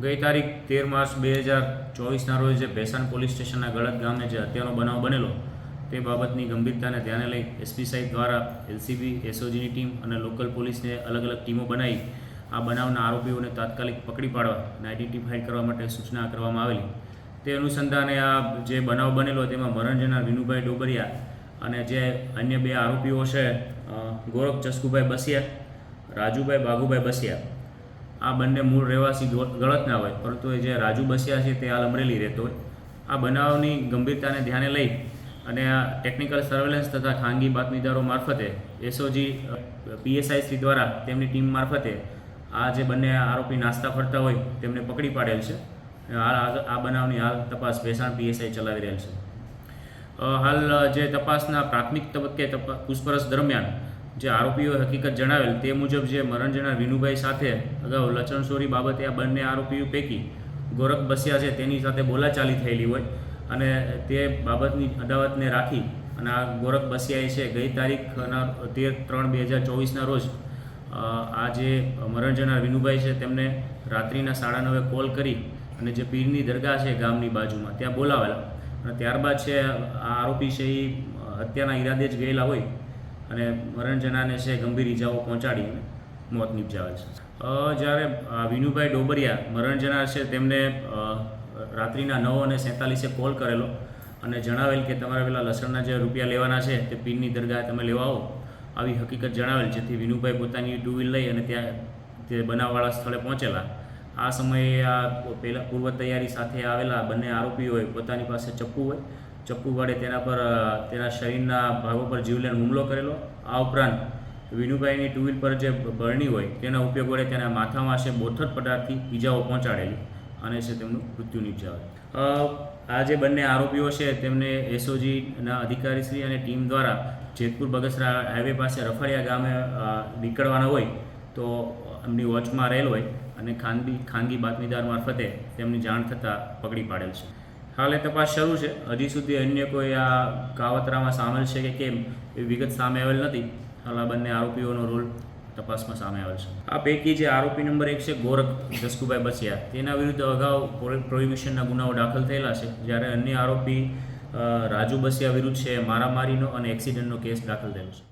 ગઈ તારીખ તેર માર્ચ બે હજાર ચોવીસના રોજ જે ભેસાણ પોલીસ સ્ટેશનના ગળત ગામે જે હત્યાનો બનાવ બનેલો, તે બાબતની ગંભીરતાને ધ્યાને લઈ એસપી સાહેબ દ્વારા એલસીબી, એસઓજીની ટીમ અને લોકલ પોલીસને અલગ અલગ ટીમો બનાવી આ બનાવના આરોપીઓને તાત્કાલિક પકડી પાડવા અને આઈડેન્ટિફાઈ કરવા માટે સૂચના કરવામાં આવેલી. તે અનુસંધાને આ જે બનાવ બનેલો, તેમાં મરણ જનાર વિનુભાઈ ડોબરિયા અને જે અન્ય બે આરોપીઓ છે ગોરખ ચસ્કુભાઈ બસિયા, રાજુભાઈ બાગુભાઈ બસિયા આ બંને મૂળ રહેવાસી ગળતના હોય, પરંતુ એ જે રાજુ બસિયા છે તે હાલ અમરેલી રહેતો હોય. આ બનાવની ગંભીરતાને ધ્યાને લઈ અને આ ટેકનિકલ સર્વેલન્સ તથા ખાનગી બાતમીદારો મારફતે એસઓજી પીએસઆઈ શ્રી દ્વારા તેમની ટીમ મારફતે આ જે બંને આરોપી નાસ્તા ફરતા હોય તેમને પકડી પાડેલ છે. હાલ આ- બનાવની હાલ તપાસ ભેસાણ પીએસઆઈ ચલાવી રહેલ છે. હાલ જે તપાસના પ્રાથમિક તબક્કે પૂછપરછ દરમિયાન જે આરોપીઓએ હકીકત જણાવેલ તે મુજબ જે મરણ જનાર વિનુભાઈ સાથે અગાઉ લચણસોરી બાબતે આ બંને આરોપીઓ પૈકી ગોરખ બસ્યા છે તેની સાથે બોલાચાલી થયેલી હોય અને તે બાબતની અદાવતને રાખી અને આ ગોરખ બસિયાએ છે ગઈ તારીખના તેર ત્રણ બે હજાર ચોવીસના રોજ આ જે મરણ જનાર વિનુભાઈ છે તેમને રાત્રિના સાડા નવે કોલ કરી અને જે પીરની દરગાહ છે ગામની બાજુમાં ત્યાં બોલાવેલા અને ત્યારબાદ છે આ આરોપી છે એ હત્યાના ઈરાદે જ ગયેલા હોય અને મરણજનાને છે ગંભીર ઈજાઓ પહોંચાડીને મોત નિપજાવે છે. જ્યારે વિનુભાઈ ડોબરિયા મરણજના છે, તેમને રાત્રિના નવ અને સેંતાલીસે કોલ કરેલો અને જણાવેલ કે તમારા પેલા લસણના જે રૂપિયા લેવાના છે, તે પીરની દરગાહ તમે લેવા આવો, આવી હકીકત જણાવેલ જેથી વિનુભાઈ પોતાની ટુ વ્હીલ લઈ અને ત્યાં તે બનાવવાળા સ્થળે પહોંચેલા. આ સમયે આ પહેલાં પૂર્વ તૈયારી સાથે આવેલા બંને આરોપીઓએ પોતાની પાસે ચપ્પુ હોય ચપ્પુ વડે તેના પર તેના શરીરના ભાગો પર જીવલેણ હુમલો કરેલો. આ ઉપરાંત વિનુભાઈની ટુ વ્હીલ પર જે બરણી હોય તેના ઉપયોગ વડે તેના માથામાં છે બોથડ પટારથી ઈજાઓ પહોંચાડેલી અને છે તેમનું મૃત્યુ નિપજાવે આ જે બંને આરોપીઓ છે તેમને એસઓજીના અધિકારીશ્રી અને ટીમ દ્વારા જેતપુર બગસરા હાઈવે પાસે રફળિયા ગામે નીકળવાના હોય તો એમની વોચમાં રહેલ હોય અને ખાનગી ખાનગી બાતમીદાર મારફતે તેમની જાણ થતાં પકડી પાડેલ છે. હાલ તપાસ શરૂ છે. હજી સુધી અન્ય કોઈ આ કાવતરામાં સામેલ છે કે કેમ એ વિગત સામે આવેલ નથી. હાલ આ બંને આરોપીઓનો રોલ તપાસમાં સામે આવેલ છે. આ પૈકી જે આરોપી નંબર એક છે ગોરખ જસકુભાઈ બસિયા, તેના વિરુદ્ધ અગાઉ પ્રોહિબિશનના ગુનાઓ દાખલ થયેલા છે. જ્યારે અન્ય આરોપી રાજુ બસિયા વિરુદ્ધ છે, મારામારીનો અને એક્સિડન્ટનો કેસ દાખલ થયેલો છે.